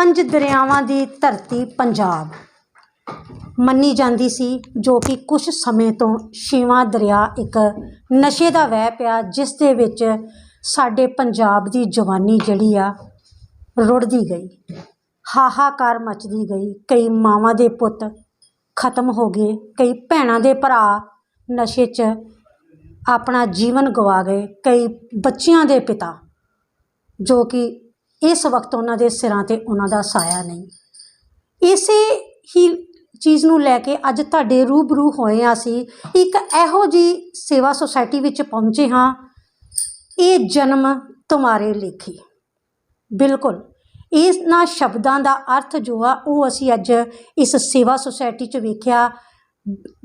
ਪੰਜ ਦਰਿਆਵਾਂ ਦੀ ਧਰਤੀ ਪੰਜਾਬ। ਮੰਨੀ ਜਾਂਦੀ ਸੀ ਜੋ ਕਿ ਕੁਝ ਸਮੇਂ ਤੋਂ ਛੇਵਾਂ ਦਰਿਆ ਇੱਕ ਨਸ਼ੇ ਦਾ ਵਹਿ ਪਿਆ, ਜਿਸ ਦੇ ਵਿੱਚ ਸਾਡੇ ਪੰਜਾਬ ਦੀ ਜਵਾਨੀ ਜਿਹੜੀ ਆ ਰੁੜਦੀ ਗਈ। ਹਾਹਾਕਾਰ ਮਚਦੀ ਗਈ। ਕਈ ਮਾਵਾਂ ਦੇ ਪੁੱਤ ਖਤਮ ਹੋ ਗਏ। ਕਈ ਭੈਣਾਂ ਦੇ ਭਰਾ ਨਸ਼ੇ 'ਚ ਆਪਣਾ ਜੀਵਨ ਗਵਾ ਗਏ। ਕਈ ਬੱਚਿਆਂ ਦੇ ਪਿਤਾ ਜੋ ਕਿ ਇਸ ਵਕਤ ਉਹਨਾਂ ਦੇ ਸਿਰਾਂ ਤੇ ਉਹਨਾਂ ਦਾ ਸਾਇਆ ਨਹੀਂ। ਇਸੇ ਹੀ ਚੀਜ਼ ਨੂੰ ਲੈ ਕੇ ਅੱਜ ਤੁਹਾਡੇ ਰੂਬਰੂ ਹੋਏ ਹਾਂ ਅਸੀਂ। ਇੱਕ ਇਹੋ ਜੀ ਸੇਵਾ ਸੁਸਾਇਟੀ ਵਿੱਚ ਪਹੁੰਚੇ ਹਾਂ। ਇਹ ਜਨਮ ਤੁਹਾਰੇ ਲੇਖੀ। ਬਿਲਕੁਲ। ਇਹਨਾਂ ਸ਼ਬਦਾਂ ਦਾ ਅਰਥ ਜੋ ਆ, ਉਹ ਅਸੀਂ ਅੱਜ ਇਸ ਸੇਵਾ ਸੁਸਾਇਟੀ 'ਚ ਵੇਖਿਆ।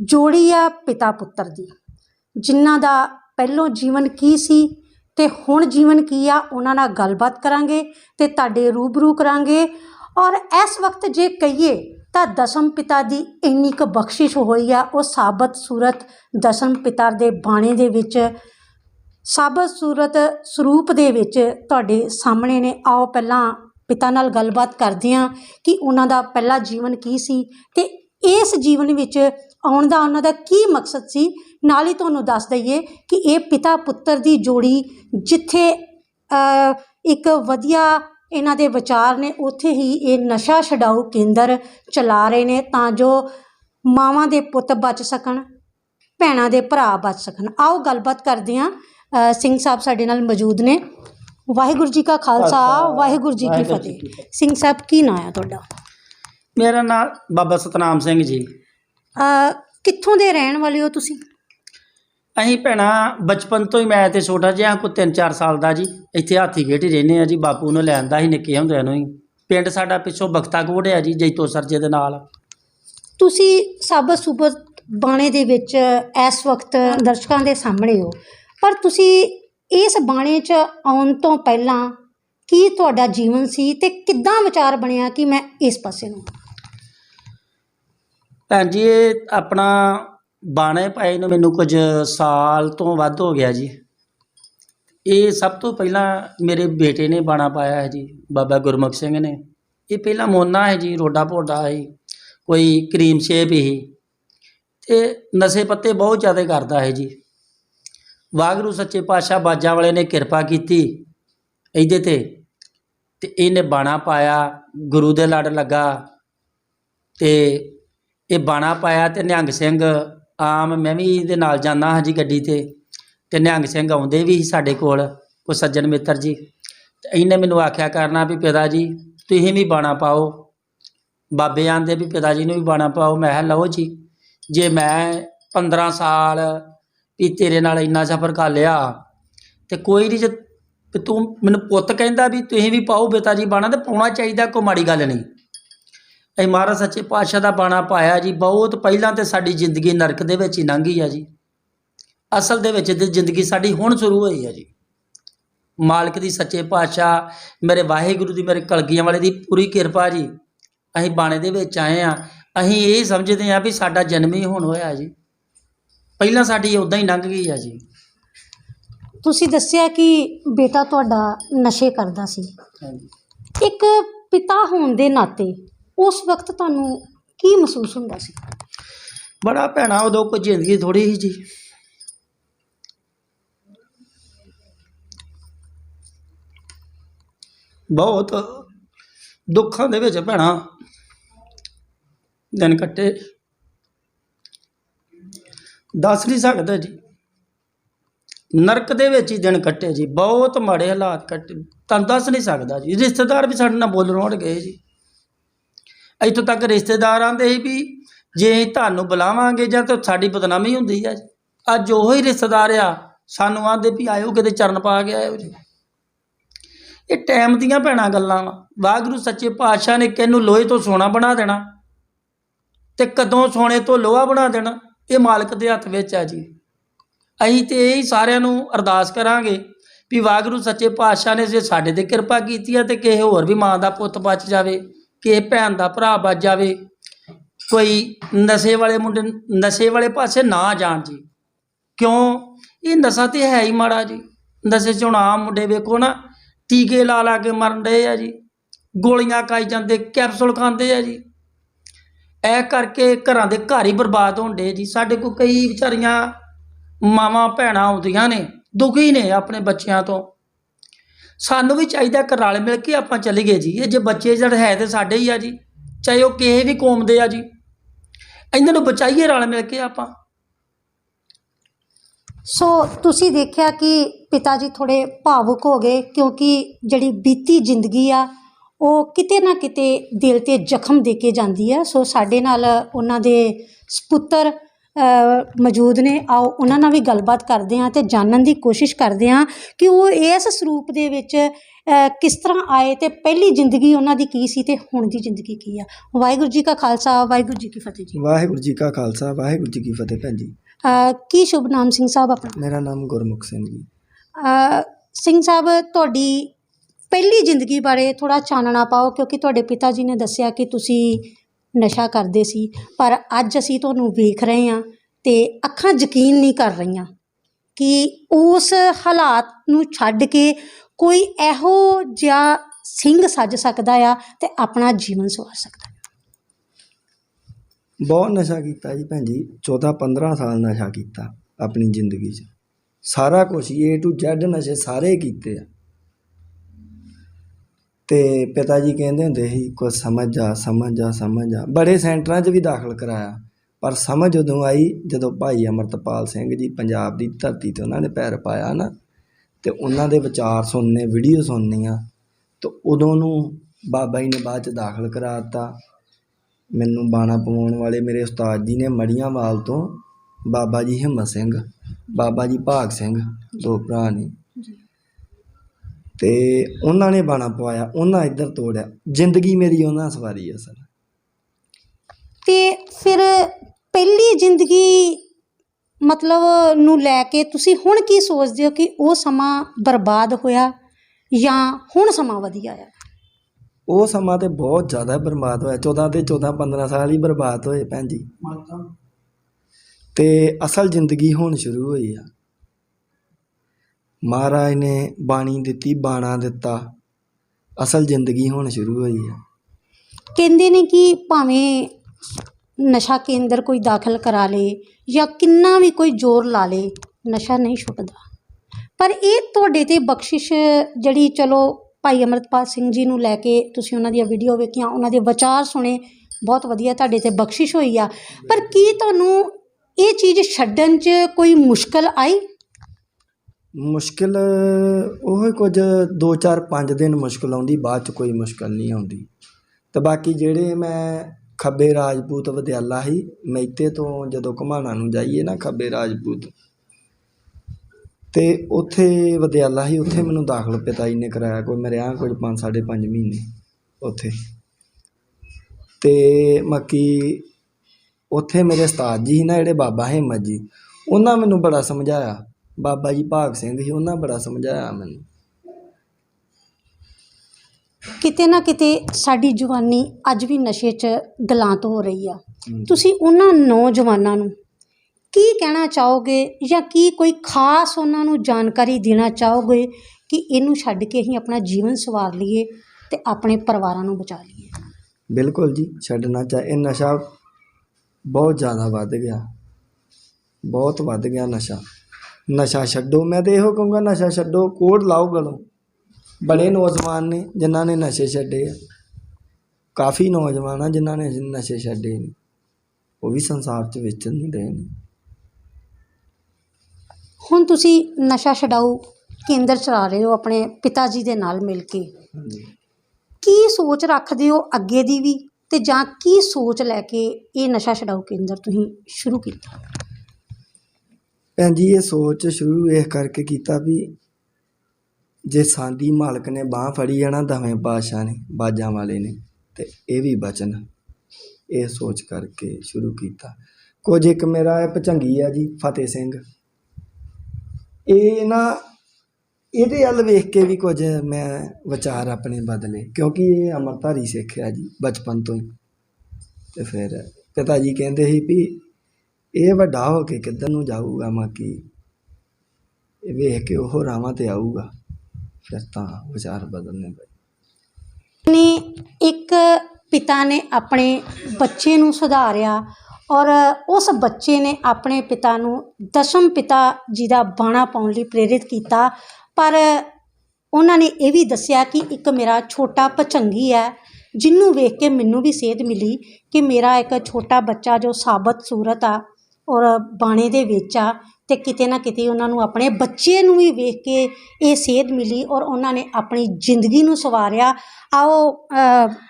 ਜੋੜੀ ਆ ਪਿਤਾ ਪੁੱਤਰ ਦੀ। ਜਿਨ੍ਹਾਂ ਦਾ ਪਹਿਲੋਂ ਜੀਵਨ ਕੀ ਸੀ? ਤੇ ਹੁਣ ਜੀਵਨ ਕੀ ਆ, ਉਹਨਾਂ ਨਾਲ ਗੱਲਬਾਤ ਕਰਾਂਗੇ ਤੇ ਤੁਹਾਡੇ ਰੂਬਰੂ ਕਰਾਂਗੇ। ਔਰ ਇਸ ਵਕਤ ਜੇ ਕਹੀਏ ਤਾਂ ਦਸਮ ਪਿਤਾ ਦੀ ਇੰਨੀ ਕੁ ਬਖਸ਼ਿਸ਼ ਹੋਈ ਆ, ਉਹ ਸਾਬਤ ਸੂਰਤ ਦਸਮ ਪਿਤਾ ਦੇ ਬਾਣੇ ਦੇ ਵਿੱਚ, ਸਾਬਤ ਸੂਰਤ ਸਰੂਪ ਦੇ ਵਿੱਚ ਤੁਹਾਡੇ ਸਾਹਮਣੇ ਨੇ। ਆਓ ਪਹਿਲਾਂ ਪਿਤਾ ਨਾਲ ਗੱਲਬਾਤ ਕਰਦੇ ਹਾਂ ਕਿ ਉਹਨਾਂ ਦਾ ਪਹਿਲਾ ਜੀਵਨ ਕੀ ਸੀ ਤੇ ਇਸ ਜੀਵਨ ਵਿੱਚ ਆਉਣ ਦਾ ਉਹਨਾਂ ਦਾ ਕੀ ਮਕਸਦ ਸੀ ਨਾਲ ਹੀ ਤੁਹਾਨੂੰ ਦੱਸ ਦਈਏ ਕਿ ਇਹ ਪਿਤਾ ਪੁੱਤਰ ਦੀ ਜੋੜੀ ਜਿੱਥੇ ਇੱਕ ਵਧੀਆ ਇਹਨਾਂ ਦੇ ਵਿਚਾਰ ਨੇ ਉੱਥੇ ਹੀ ਇਹ ਨਸ਼ਾ ਛਡਾਊ ਕੇਂਦਰ ਚਲਾ ਰਹੇ ਨੇ ਤਾਂ ਜੋ ਮਾਵਾਂ ਦੇ ਪੁੱਤ ਬਚ ਸਕਣ ਭੈਣਾਂ ਦੇ ਭਰਾ ਬਚ ਸਕਣ। ਆਓ ਗੱਲਬਾਤ ਕਰਦੇ ਹਾਂ ਸਿੰਘ ਸਾਹਿਬ ਸਾਡੇ ਨਾਲ ਮੌਜੂਦ ਨੇ। ਵਾਹਿਗੁਰੂ ਜੀ ਕਾ ਖਾਲਸਾ ਵਾਹਿਗੁਰੂ ਜੀ ਕੀ ਫਤਿਹ। ਸਿੰਘ ਸਾਹਿਬ ਕੀ ਨਾਂ ਆ ਤੁਹਾਡਾ? ਮੇਰਾ ਨਾਮ ਬਾਬਾ ਸਤਨਾਮ ਸਿੰਘ ਜੀ। ਕਿੱਥੋਂ ਦੇ ਰਹਿਣ ਵਾਲੇ ਹੋ ਤੁਸੀਂ? ਅਸੀਂ ਭੈਣਾ ਬਚਪਨ ਤੋਂ ਹੀ ਮੈਂ ਤੇ ਛੋਟਾ ਜਿਹਾ ਕੋ 3-4 ਸਾਲ ਦਾ ਜੀ ਇੱਥੇ ਹਾਥੀ ਗੇਟ ਹੀ ਰਹਿੰਦੇ ਆ ਜੀ ਬਾਪੂ ਨੂੰ ਲੈਂਦਾ ਸੀ ਨਿੱਕੇ ਹੁੰਦਿਆਂ ਨੂੰ ਹੀ। ਪਿੰਡ ਸਾਡਾ ਪਿੱਛੋਂ ਬਖਤਾ ਕੋਟ ਆ ਜੀ ਜੈਤੋ ਸਰਜੇ ਦੇ ਨਾਲ। ਤੁਸੀਂ ਸਾਬਤ ਸੁਬਤ ਬਾਣੇ ਦੇ ਵਿੱਚ ਇਸ ਵਕਤ ਦਰਸ਼ਕਾਂ ਦੇ ਸਾਹਮਣੇ ਹੋ ਪਰ ਤੁਸੀਂ ਇਸ ਬਾਣੇ 'ਚ ਆਉਣ ਤੋਂ ਪਹਿਲਾਂ ਕੀ ਤੁਹਾਡਾ ਜੀਵਨ ਸੀ ਤੇ ਕਿੱਦਾਂ ਵਿਚਾਰ ਬਣਿਆ ਕਿ ਮੈਂ ਇਸ ਪਾਸੇ ਨੂੰ ਭੈਣ ਜੀ ਇਹ ਆਪਣਾ ਬਾਣੇ ਪਾਏ ਨੂੰ ਮੈਨੂੰ ਕੁਝ ਸਾਲ ਤੋਂ ਵੱਧ ਹੋ ਗਿਆ ਜੀ। ਇਹ ਸਭ ਤੋਂ ਪਹਿਲਾਂ ਮੇਰੇ ਬੇਟੇ ਨੇ ਬਾਣਾ ਪਾਇਆ ਹੈ ਜੀ, ਬਾਬਾ ਗੁਰਮੁਖ ਸਿੰਘ ਨੇ। ਇਹ ਪਹਿਲਾਂ ਮੋਨਾ ਹੈ ਜੀ, ਰੋਡਾ ਪੋਡਾ ਹੈ, ਕੋਈ ਕਰੀਮ ਸ਼ੇਪ ਹੀ। ਤੇ ਨਸ਼ੇ ਪੱਤੇ ਬਹੁਤ ਜ਼ਿਆਦਾ ਕਰਦਾ ਹੈ ਜੀ। ਵਾਹਿਗੁਰੂ ਸੱਚੇ ਪਾਤਸ਼ਾਹ ਬਾਜਾਂ ਵਾਲੇ ਨੇ ਕਿਰਪਾ ਕੀਤੀ ਇਹਦੇ ਤੇ। ਤੇ ਇਹਨੇ ਬਾਣਾ ਪਾਇਆ, ਗੁਰੂ ਦੇ ਲੜ ਲੱਗਾ। ਤੇ ਇਹ ਬਾਣਾ ਪਾਇਆ ਤੇ ਨਿਹੰਗ ਸਿੰਘ ਆਮ ਮੈਂ ਵੀ ਇਹਦੇ ਨਾਲ ਜਾਂਦਾ ਹਾਂ ਜੀ ਗੱਡੀ ਤੇ ਤੇ ਨਿਹੰਗ ਸਿੰਘ ਆਉਂਦੇ ਵੀ ਸੀ ਸਾਡੇ ਕੋਲ ਕੋ ਸੱਜਣ ਮਿੱਤਰ ਜੀ। ਤੇ ਇਹਨੇ ਮੈਨੂੰ ਆਖਿਆ ਕਰਨਾ ਵੀ ਪਿਤਾ ਜੀ, ਤੁਸੀਂ ਵੀ ਬਾਣਾ ਪਾਓ। ਬਾਬੇ ਆਂਦੇ ਵੀ ਪਿਤਾ ਜੀ ਨੂੰ ਵੀ ਬਾਣਾ ਪਾਓ। ਮੈਂ ਕਿਹਾ ਲਓ ਜੀ, ਜੇ ਮੈਂ 15 ਸਾਲ ਵੀ ਤੇਰੇ ਨਾਲ ਇੰਨਾ ਸਫ਼ਰ ਕਰ ਲਿਆ, ਤੇ ਕੋਈ ਨਹੀਂ ਜੇ ਵੀ ਤੂੰ ਮੈਨੂੰ ਪੁੱਤ ਕਹਿੰਦਾ ਵੀ ਤੁਸੀਂ ਵੀ ਪਾਓ ਪਿਤਾ ਜੀ ਬਾਣਾ, ਤੇ ਪਾਉਣਾ ਚਾਹੀਦਾ ਕੋਈ ਮਾੜੀ ਗੱਲ ਨਹੀਂ। ਅਸੀਂ ਮਹਾਰਾਜ ਸੱਚੇ ਪਾਤਸ਼ਾਹ ਦਾ ਬਾਣਾ ਪਾਇਆ ਜੀ ਬਹੁਤ ਪਹਿਲਾਂ ਤੇ ਸਾਡੀ ਜ਼ਿੰਦਗੀ ਨਰਕ ਦੇ ਵਿੱਚ ਹੀ ਲੰਘੀ ਆ ਜੀ। ਅਸਲ ਦੇ ਵਿੱਚ ਤੇ ਜ਼ਿੰਦਗੀ ਸਾਡੀ ਹੁਣ ਸ਼ੁਰੂ ਹੋਈ ਆ ਜੀ। ਮਾਲਕ ਦੀ ਸੱਚੇ ਪਾਤਸ਼ਾਹ ਮੇਰੇ ਵਾਹਿਗੁਰੂ ਦੀ ਮੇਰੇ ਕਲਗੀਆਂ ਵਾਲੇ ਦੀ ਪੂਰੀ ਕਿਰਪਾ ਜੀ। ਅਸੀਂ ਬਾਣੇ ਦੇ ਵਿੱਚ ਆਏ ਆ ਅਸੀਂ ਇਹ ਸਮਝਦੇ ਆ ਵੀ ਸਾਡਾ ਜਨਮ ਹੀ ਹੁਣ ਹੋਇਆ ਜੀ। ਪਹਿਲਾਂ ਸਾਡੀ ਉਦਾਂ ਹੀ ਲੰਘ ਗਈ ਆ ਜੀ। ਤੁਸੀਂ ਦੱਸਿਆ ਕਿ ਬੇਟਾ ਤੁਹਾਡਾ ਨਸ਼ੇ ਕਰਦਾ ਸੀ। ਹਾਂਜੀ। ਇੱਕ ਪਿਤਾ ਹੋਣ ਦੇ ਨਾਤੇ ਉਸ ਵਕਤ ਤੁਹਾਨੂੰ ਕੀ ਮਹਿਸੂਸ ਹੁੰਦਾ ਸੀ? ਬੜਾ ਭੈਣਾ ਉਦੋਂ ਕੋਈ ਜ਼ਿੰਦਗੀ ਥੋੜੀ ਸੀ ਜੀ। ਬਹੁਤ ਦੁੱਖਾਂ ਦੇ ਵਿੱਚ ਭੈਣਾ, ਦਿਨ ਕੱਟੇ। ਦੱਸ ਨਹੀਂ ਸਕਦਾ ਜੀ। ਨਰਕ ਦੇ ਵਿੱਚ ਹੀ ਦਿਨ ਕੱਟੇ ਜੀ, ਬਹੁਤ ਮਾੜੇ ਹਾਲਾਤ ਕੱਟੇ। ਤਾਂ ਦੱਸ ਨਹੀਂ ਸਕਦਾ ਜੀ। ਰਿਸ਼ਤੇਦਾਰ ਵੀ ਸਾਡੇ ਨਾਲ ਬੋਲਣ ਉੱਡ ਗਏ ਜੀ। ਇੱਥੋਂ ਤੱਕ ਰਿਸ਼ਤੇਦਾਰ ਆਂਦੇ ਸੀ ਵੀ ਜੇ ਅਸੀਂ ਤੁਹਾਨੂੰ ਬੁਲਾਵਾਂਗੇ ਜਾਂ ਤਾਂ ਸਾਡੀ ਬਦਨਾਮੀ ਹੁੰਦੀ ਆ। ਅੱਜ ਉਹ ਹੀ ਰਿਸ਼ਤੇਦਾਰ ਆ, ਸਾਨੂੰ ਆਂਦੇ ਵੀ ਆਇਓ ਕਿਤੇ ਚਰਨ ਪਾ ਕੇ ਆਇਓ ਜੀ। ਇਹ ਟਾਈਮ ਦੀਆਂ ਭੈਣਾਂ ਗੱਲਾਂ ਵਾ। ਵਾਹਿਗੁਰੂ ਸੱਚੇ ਪਾਤਸ਼ਾਹ ਨੇ ਕਿਹਨੂੰ ਲੋਹੇ ਤੋਂ ਸੋਨਾ ਬਣਾ ਦੇਣਾ ਤੇ ਕਦੋਂ ਸੋਨੇ ਤੋਂ ਲੋਹਾ ਬਣਾ ਦੇਣਾ? ਇਹ ਮਾਲਕ ਦੇ ਹੱਥ ਵਿੱਚ ਆ ਜੀ। ਅਸੀਂ ਤੇ ਇਹ ਹੀ ਸਾਰਿਆਂ ਨੂੰ ਅਰਦਾਸ ਕਰਾਂਗੇ ਵੀ ਵਾਹਿਗੁਰੂ ਸੱਚੇ ਪਾਤਸ਼ਾਹ ਨੇ ਜੇ ਸਾਡੇ ਤੇ ਕਿਰਪਾ ਕੀਤੀ ਆ ਤੇ ਕਿਸੇ ਹੋਰ ਵੀ ਮਾਂ ਦਾ ਪੁੱਤ ਬਚ ਜਾਵੇ। ਕਿ ਭੈਣ ਦਾ ਭਰਾ ਬਚ ਜਾਵੇ, ਕੋਈ ਨਸ਼ੇ ਵਾਲੇ ਮੁੰਡੇ, ਨਸ਼ੇ ਵਾਲੇ ਪਾਸੇ ਨਾ ਜਾਣ ਜੀ। ਕਿਉਂ? ਇਹ ਨਸ਼ਾ ਤੇ ਹੈ ਹੀ ਮਾੜਾ ਜੀ। ਨਸ਼ੇ 'ਚ ਹੁਣ ਆਮ ਮੁੰਡੇ ਵੇਖੋ ਨਾ, ਟੀਕੇ ਲਾ ਲਾ ਕੇ ਮਰਨ ਡਏ ਆ ਜੀ। ਗੋਲੀਆਂ ਖਾਈ ਜਾਂਦੇ, ਕੈਪਸੂਲ ਖਾਂਦੇ ਆ ਜੀ। ਇਹ ਕਰਕੇ ਘਰਾਂ ਦੇ ਘਰ ਹੀ ਬਰਬਾਦ ਹੁੰਦੇ ਜੀ। ਸਾਡੇ ਕੋਲ ਕਈ ਵਿਚਾਰੀਆਂ ਮਾਵਾਂ ਭੈਣਾਂ ਆਉਂਦੀਆਂ ਨੇ, ਦੁਖੀ ਨੇ ਆਪਣੇ ਬੱਚਿਆਂ ਤੋਂ। ਸਾਨੂੰ ਵੀ ਚਾਹੀਦਾ ਕਿ ਰਲ ਮਿਲ ਕੇ ਆਪਾਂ ਚੱਲੀਏ ਜੀ। ਇਹ ਜੇ ਬੱਚੇ ਜਿਹੜੇ ਹੈ ਤੇ ਸਾਡੇ ਹੀ ਆ ਜੀ। ਚਾਹੇ ਉਹ ਕਿਸੇ ਵੀ ਕੌਮ ਦੇ ਆ ਜੀ। ਇਹਨਾਂ ਨੂੰ ਬਚਾਈਏ ਰਲ ਮਿਲ ਕੇ ਆਪਾਂ। ਸੋ ਤੁਸੀਂ ਦੇਖਿਆ ਕਿ ਪਿਤਾ ਜੀ ਥੋੜੇ ਭਾਵੁਕ ਹੋ ਗਏ ਕਿਉਂਕਿ ਜਿਹੜੀ ਬੀਤੀ ਜ਼ਿੰਦਗੀ ਆ, ਉਹ ਕਿਤੇ ਨਾ ਕਿਤੇ ਦਿਲ ਤੇ ਜ਼ਖਮ ਦੇ ਕੇ ਜਾਂਦੀ ਆ। ਸੋ ਸਾਡੇ ਨਾਲ ਉਹਨਾਂ ਦੇ ਸਪੁੱਤਰ ਮੌਜੂਦ ਨੇ ਆਓ ਉਹਨਾਂ ਨਾਲ ਵੀ ਗੱਲਬਾਤ ਕਰਦੇ ਹਾਂ ਤੇ ਜਾਣਨ ਦੀ ਕੋਸ਼ਿਸ਼ ਕਰਦੇ ਹਾਂ ਕਿ ਉਹ ਇਸ ਸਰੂਪ ਦੇ ਵਿੱਚ ਕਿਸ ਤਰ੍ਹਾਂ ਆਏ ਤੇ ਪਹਿਲੀ ਜ਼ਿੰਦਗੀ ਉਹਨਾਂ ਦੀ ਕੀ ਸੀ ਤੇ ਹੁਣ ਦੀ ਜ਼ਿੰਦਗੀ ਕੀ ਆ। ਵਾਹਿਗੁਰੂ ਜੀ ਕਾ ਖਾਲਸਾ ਵਾਹਿਗੁਰੂ ਜੀ ਕੀ ਫਤਿਹ ਜੀ। ਵਾਹਿਗੁਰੂ ਜੀ ਕਾ ਖਾਲਸਾ ਵਾਹਿਗੁਰੂ ਜੀ ਕੀ ਫਤਿਹ ਭੈਣ ਜੀ। ਕੀ ਸ਼ੁਭ ਨਾਮ ਸਿੰਘ ਸਾਹਿਬ ਆਪਣਾ? ਮੇਰਾ ਨਾਮ ਗੁਰਮੁਖ ਸਿੰਘ ਜੀ। ਸਿੰਘ ਸਾਹਿਬ ਤੁਹਾਡੀ ਪਹਿਲੀ ਜ਼ਿੰਦਗੀ ਬਾਰੇ ਥੋੜਾ ਚਾਨਣਾ ਪਾਓ ਕਿਉਂਕਿ ਤੁਹਾਡੇ ਪਿਤਾ ਜੀ ਨੇ ਦੱਸਿਆ ਕਿ ਤੁਸੀਂ ਨਸ਼ਾ ਕਰਦੇ ਸੀ, ਪਰ ਅੱਜ ਅਸੀਂ ਤੁਹਾਨੂੰ ਵੇਖ ਰਹੇ ਹਾਂ ਤੇ ਅੱਖਾਂ ਯਕੀਨ ਨਹੀਂ ਕਰ ਰਹੀਆਂ ਕਿ ਉਸ ਹਾਲਾਤ ਨੂੰ ਛੱਡ ਕੇ ਕੋਈ ਇਹੋ ਜਿਹਾ ਸਿੰਘ ਸੱਜ ਸਕਦਾ ਆ ਤੇ ਆਪਣਾ ਜੀਵਨ ਸਵਾਰ ਸਕਦਾ ਬਹੁਤ ਨਸ਼ਾ ਕੀਤਾ ਜੀ ਭੈਣ ਜੀ 14 15 ਸਾਲ ਨਸ਼ਾ ਕੀਤਾ ਆਪਣੀ ਜ਼ਿੰਦਗੀ 'ਚ। ਸਾਰਾ ਕੁਝ ਏ ਟੂ ਜ਼ੈਡ ਨਸ਼ੇ ਸਾਰੇ ਕੀਤੇ ਆ। ਅਤੇ ਪਿਤਾ ਜੀ ਕਹਿੰਦੇ ਹੁੰਦੇ ਸੀ ਕੁਝ ਸਮਝ ਜਾ ਸਮਝ ਜਾ ਸਮਝ ਜਾ। ਬੜੇ ਸੈਂਟਰਾਂ 'ਚ ਵੀ ਦਾਖਲ ਕਰਾਇਆ। ਪਰ ਸਮਝ ਉਦੋਂ ਆਈ ਜਦੋਂ ਭਾਈ ਅਮਰਤਪਾਲ ਸਿੰਘ ਜੀ ਪੰਜਾਬ ਦੀ ਧਰਤੀ ਤੇ ਉਹਨਾਂ ਨੇ ਪੈਰ ਪਾਇਆ ਨਾ, ਤੇ ਉਹਨਾਂ ਦੇ ਵਿਚਾਰ ਸੁਣਨੇ, ਵੀਡੀਓ ਸੁਣਨੀਆਂ, ਤੇ ਉਦੋਂ ਨੂੰ ਬਾਬਾ ਜੀ ਨੇ ਬਾਅਦ ਚ ਦਾਖਲ ਕਰਾ ਦਿੱਤਾ। ਮੈਨੂੰ ਬਾਣਾ ਪਵਾਉਣ ਵਾਲੇ ਮੇਰੇ ਉਸਤਾਦ ਜੀ ਨੇ ਮੜੀਆਂਵਾਲ ਤੋਂ ਬਾਬਾ ਜੀ ਹਿੰਮਤ ਸਿੰਘ, ਬਾਬਾ ਜੀ ਭਾਗ ਸਿੰਘ, ਦੋ ਭਰਾ ਨੇ। ਤੇ ਉਹਨਾਂ ਨੇ ਬਾਣਾ ਪਵਾਇਆ ਉਹਨਾਂ ਇੱਧਰ ਤੋੜਿਆ। ਜ਼ਿੰਦਗੀ ਮੇਰੀ ਉਹਨਾਂ ਸਵਾਰੀ ਅਸਲ ਤੇ ਫਿਰ ਪਹਿਲੀ ਜ਼ਿੰਦਗੀ ਮਤਲਬ ਨੂੰ ਲੈ ਕੇ ਤੁਸੀਂ ਹੁਣ ਕੀ ਸੋਚਦੇ ਹੋ ਕਿ ਉਹ ਸਮਾਂ ਬਰਬਾਦ ਹੋਇਆ ਜਾਂ ਹੁਣ ਸਮਾਂ ਵਧੀਆ ਆ? ਉਹ ਸਮਾਂ ਤੇ ਬਹੁਤ ਜ਼ਿਆਦਾ ਬਰਬਾਦ ਹੋਇਆ। 14 ਤੇ 14 15 ਸਾਲ ਹੀ ਬਰਬਾਦ ਹੋਏ ਭੈਣ ਜੀ। ਤੇ ਅਸਲ ਜ਼ਿੰਦਗੀ ਹੁਣ ਸ਼ੁਰੂ ਹੋਈ ਆ। ਮਹਾਰਾਜ ਨੇ ਬਾਣੀ ਦਿੱਤੀ, ਬਾਣਾ ਦਿੱਤਾ। ਅਸਲ ਜ਼ਿੰਦਗੀ ਹੁਣ ਸ਼ੁਰੂ ਹੋਈ ਆ। ਕਹਿੰਦੇ ਨੇ ਕਿ ਭਾਵੇਂ ਨਸ਼ਾ ਕੇਂਦਰ ਕੋਈ ਦਾਖਲ ਕਰਾ ਲੇ ਜਾਂ ਕਿੰਨਾ ਵੀ ਕੋਈ ਜ਼ੋਰ ਲਾ ਲੇ, ਨਸ਼ਾ ਨਹੀਂ ਛੁੱਟਦਾ ਪਰ ਇਹ ਤੁਹਾਡੇ ਤੇ ਬਖਸ਼ਿਸ਼ ਜਿਹੜੀ ਚਲੋ ਭਾਈ ਅਮਰਤਪਾਲ ਸਿੰਘ ਜੀ ਨੂੰ ਲੈ ਕੇ ਤੁਸੀਂ ਉਹਨਾਂ ਦੀਆਂ ਵੀਡੀਓ ਵੇਖੀਆਂ, ਉਹਨਾਂ ਦੇ ਵਿਚਾਰ ਸੁਣੇ, ਬਹੁਤ ਵਧੀਆ ਤੁਹਾਡੇ ਤੇ ਬਖਸ਼ਿਸ਼ ਹੋਈ ਆ। ਪਰ ਕੀ ਤੁਹਾਨੂੰ ਇਹ ਚੀਜ਼ ਛੱਡਣ 'ਚ ਕੋਈ ਮੁਸ਼ਕਲ ਆਈ? ਮੁਸ਼ਕਿਲ, ਉਹ ਕੁਝ 2 4 5 ਦਿਨ ਮੁਸ਼ਕਿਲ ਆਉਂਦੀ, ਬਾਅਦ ਚ ਕੋਈ ਮੁਸ਼ਕਿਲ ਨਹੀਂ ਆਉਂਦੀ। ਅਤੇ ਬਾਕੀ ਜਿਹੜੇ ਮੈਂ ਖੱਬੇ ਰਾਜਪੂਤ ਵਿਦਿਆਲਾ ਸੀ ਮਈਤੇ ਤੋਂ ਜਦੋਂ ਘੁਮਾਣਾ ਨੂੰ ਜਾਈਏ ਨਾ ਖੱਬੇ ਰਾਜਪੂਤ ਅਤੇ ਉੱਥੇ ਵਿਦਿਆਲਾ ਸੀ, ਉੱਥੇ ਮੈਨੂੰ ਦਾਖਲ ਪਿਤਾ ਜੀ ਨੇ ਕਰਾਇਆ ਕੋਈ, ਮੈਂ ਰਿਹਾ ਕੁਝ 5 5.5 ਮਹੀਨੇ ਉੱਥੇ। ਅਤੇ ਮੱਕੀ ਉੱਥੇ ਮੇਰੇ ਉਸਤਾਦ ਜੀ ਸੀ ਨਾ, ਜਿਹੜੇ ਬਾਬਾ ਹਿੰਮਤ ਜੀ, ਉਹਨਾਂ ਮੈਨੂੰ ਬੜਾ ਸਮਝਾਇਆ। ਬਾਬਾ ਜੀ ਭਾਗ ਸਿੰਘ ਸੀ ਉਹਨਾਂ ਬੜਾ ਸਮਝਾਇਆ ਮੈਨੂੰ। ਕਿਤੇ ਨਾ ਕਿਤੇ ਸਾਡੀ ਜਵਾਨੀ ਅੱਜ ਵੀ ਨਸ਼ੇ 'ਚ ਗਲਾਂਤ ਹੋ ਰਹੀ ਆ। ਤੁਸੀਂ ਉਹਨਾਂ ਨੌਜਵਾਨਾਂ ਨੂੰ ਕੀ ਕਹਿਣਾ ਚਾਹੋਗੇ ਜਾਂ ਕੀ ਕੋਈ ਖਾਸ ਉਹਨਾਂ ਨੂੰ ਜਾਣਕਾਰੀ ਦੇਣਾ ਚਾਹੋਗੇ ਕਿ ਇਹਨੂੰ ਛੱਡ ਕੇ ਅਸੀਂ ਆਪਣਾ ਜੀਵਨ ਸਵਾਰ ਲਈਏ ਤੇ ਆਪਣੇ ਪਰਿਵਾਰਾਂ ਨੂੰ ਬਚਾ ਲਈਏ? ਬਿਲਕੁਲ ਜੀ ਛੱਡਣਾ ਚਾਹੇ ਇਹ ਨਸ਼ਾ ਬਹੁਤ ਜ਼ਿਆਦਾ ਵੱਧ ਗਿਆ। ਬਹੁਤ ਵੱਧ ਗਿਆ ਨਸ਼ਾ। ਨਸ਼ਾ ਛੱਡੋ ਮੈਂ ਤੇ ਇਹੋ ਕਹੂੰਗਾ ਨਸ਼ਾ ਛੱਡੋ ਕੋਡ ਲਾਓ ਗਲੋਂ। ਬੜੇ ਨੌਜਵਾਨ ਨੇ ਜਿਨ੍ਹਾਂ ਨੇ ਨਸ਼ੇ ਛੱਡੇ ਆ। ਕਾਫੀ ਨੌਜਵਾਨ ਆ ਜਿਨ੍ਹਾਂ ਨੇ ਨਸ਼ੇ ਛੱਡੇ ਨੇ। ਉਹ ਵੀ ਸੰਸਾਰ 'ਚ ਵਿਚਰ ਨਹੀਂ ਰਹੇ ਨੇ। ਹੁਣ ਤੁਸੀਂ ਨਸ਼ਾ ਛਡਾਊ ਕੇਂਦਰ ਚਲਾ ਰਹੇ ਹੋ ਆਪਣੇ ਪਿਤਾ ਜੀ ਦੇ ਨਾਲ ਮਿਲ ਕੇ। ਕੀ ਸੋਚ ਰੱਖਦੇ ਹੋ ਅੱਗੇ ਦੀ ਵੀ? ਤੇ ਜਾਂ ਕੀ ਸੋਚ ਲੈ ਕੇ ਇਹ ਨਸ਼ਾ ਛਡਾਊ ਕੇਂਦਰ ਤੁਸੀਂ ਸ਼ੁਰੂ ਕੀਤਾ? ਭੈਣ ਜੀ, ਇਹ ਸੋਚ ਸ਼ੁਰੂ ਇਹ ਕਰਕੇ ਕੀਤਾ ਵੀ ਜੇ ਸਾਂਦੀ ਮਾਲਕ ਨੇ ਬਾਹ ਫੜੀ ਜਾਣਾ ਦਵੇਂ ਪਾਤਸ਼ਾਹ ਨੇ, ਬਾਜਾਂ ਵਾਲੇ ਨੇ, ਤੇ ਇਹ ਵੀ ਬਚਨ ਇਹ ਸੋਚ ਕਰਕੇ ਸ਼ੁਰੂ ਕੀਤਾ। ਕੁਝ ਇੱਕ ਮੇਰਾ ਇਹ ਭਚੰਗੀ ਆ ਜੀ, ਫਤਿਹ ਸਿੰਘ। ਇਹ ਨਾ, ਇਹਦੇ ਵੱਲ ਵੇਖ ਕੇ ਵੀ ਕੁਝ ਮੈਂ ਵਿਚਾਰ ਆਪਣੇ ਬਦਲੇ, ਕਿਉਂਕਿ ਇਹ ਅਮਰਧਾਰੀ ਸਿੱਖ ਆ ਜੀ, ਬਚਪਨ ਤੋਂ ਹੀ। ਤੇ ਫਿਰ ਪਿਤਾ ਜੀ ਕਹਿੰਦੇ ਸੀ ਵੀ ਇਹ ਵੱਡਾ ਹੋ ਕੇ ਕਿੱਧਰ ਨੂੰ ਜਾਊਗਾ ਮਾਕੀ ਇਹ ਵੇਖ ਕੇ ਉਹ ਰਾਵਾਂ ਤੇ ਆਊਗਾ। ਫਿਰ ਤਾਂ ਵਿਚਾਰ ਬਦਲਨੇ ਪਏ। ਨੇ ਇੱਕ ਪਿਤਾ ਨੇ ਆਪਣੇ ਬੱਚੇ ਨੂੰ ਸੁਧਾਰਿਆ ਔਰ ਉਸ ਬੱਚੇ ਨੇ ਆਪਣੇ ਪਿਤਾ ਨੂੰ ਦਸ਼ਮ ਪਿਤਾ ਜੀ ਦਾ ਬਾਣਾ ਪਾਉਣ ਲਈ ਪ੍ਰੇਰਿਤ ਕੀਤਾ। ਪਰ ਉਹਨਾਂ ਨੇ ਇਹ ਵੀ ਦੱਸਿਆ ਕਿ ਇੱਕ ਮੇਰਾ ਛੋਟਾ ਭਚੰਗੀ ਹੈ, ਜਿਹਨੂੰ ਵੇਖ ਕੇ ਮੈਨੂੰ ਵੀ ਸੇਧ ਮਿਲੀ ਕਿ ਮੇਰਾ ਇੱਕ ਛੋਟਾ ਬੱਚਾ ਜੋ ਸਾਬਤ ਸੂਰਤ ਆ ਔਰ ਬਾਣੇ ਦੇ ਵਿੱਚ ਆ ਅਤੇ ਕਿਤੇ ਨਾ ਕਿਤੇ ਉਹਨਾਂ ਨੂੰ ਆਪਣੇ ਬੱਚੇ ਨੂੰ ਵੀ ਵੇਖ ਕੇ ਇਹ ਸੇਧ ਮਿਲੀ ਔਰ ਉਹਨਾਂ ਨੇ ਆਪਣੀ ਜ਼ਿੰਦਗੀ ਨੂੰ ਸਵਾਰਿਆ। ਆਓ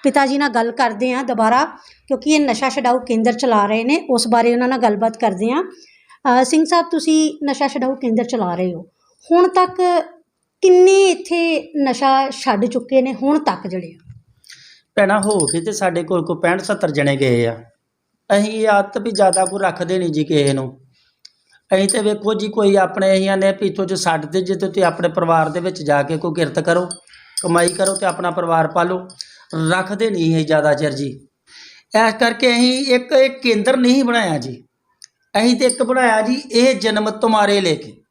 ਪਿਤਾ ਜੀ ਨਾਲ ਗੱਲ ਕਰਦੇ ਹਾਂ ਦੁਬਾਰਾ, ਕਿਉਂਕਿ ਇਹ ਨਸ਼ਾ ਛਡਾਊ ਕੇਂਦਰ ਚਲਾ ਰਹੇ ਨੇ, ਉਸ ਬਾਰੇ ਉਹਨਾਂ ਨਾਲ ਗੱਲਬਾਤ ਕਰਦੇ ਹਾਂ। ਸਿੰਘ ਸਾਹਿਬ, ਤੁਸੀਂ ਨਸ਼ਾ ਛਡਾਊ ਕੇਂਦਰ ਚਲਾ ਰਹੇ ਹੋ। ਹੁਣ ਤੱਕ ਕਿੰਨੇ ਇੱਥੇ ਨਸ਼ਾ ਛੱਡ ਚੁੱਕੇ ਨੇ, ਹੁਣ ਤੱਕ ਜਿਹੜੇ ਆ? ਭੈਣਾ, ਹੋ ਕੇ ਤੇ ਸਾਡੇ ਕੋਲ ਕੋ 65 70 ਜਣੇ ਗਏ ਆ। ਅਸੀਂ ਇਹ ਆਦਤ ਵੀ ਜ਼ਿਆਦਾ ਕੋ ਰੱਖਦੇ ਨਹੀਂ ਜੀ ਕਿਸੇ ਨੂੰ। ਅਸੀਂ ਤੇ ਵੇਖੋ ਜੀ ਕੋਈ ਆਪਣੇ ਅਸੀਂ ਨੇ ਪੀਤੋ ਚ ਛੱਡ ਦੇ ਜੇ ਤੁਸੀਂ ਆਪਣੇ ਪਰਿਵਾਰ ਦੇ ਵਿੱਚ ਜਾ ਕੇ ਕੋਈ ਕਿਰਤ ਕਰੋ, ਕਮਾਈ ਕਰੋ ਤੇ ਆਪਣਾ ਪਰਿਵਾਰ ਪਾਲੋ, ਰੱਖਦੇ ਨਹੀਂ ਇਹ ਜ਼ਿਆਦਾ ਚਿਰ ਜੀ। ਇਸ ਕਰਕੇ ਅਸੀਂ ਇੱਕ ਇੱਕ ਕੇਂਦਰ ਨਹੀਂ ਬਣਾਇਆ ਜੀ। ਅਸੀਂ ਤੇ ਇੱਕ ਬਣਾਇਆ ਜੀ ਇਹ ਜਨਮ ਤੁਮਾਰੇ ਲੈ ਕੇ।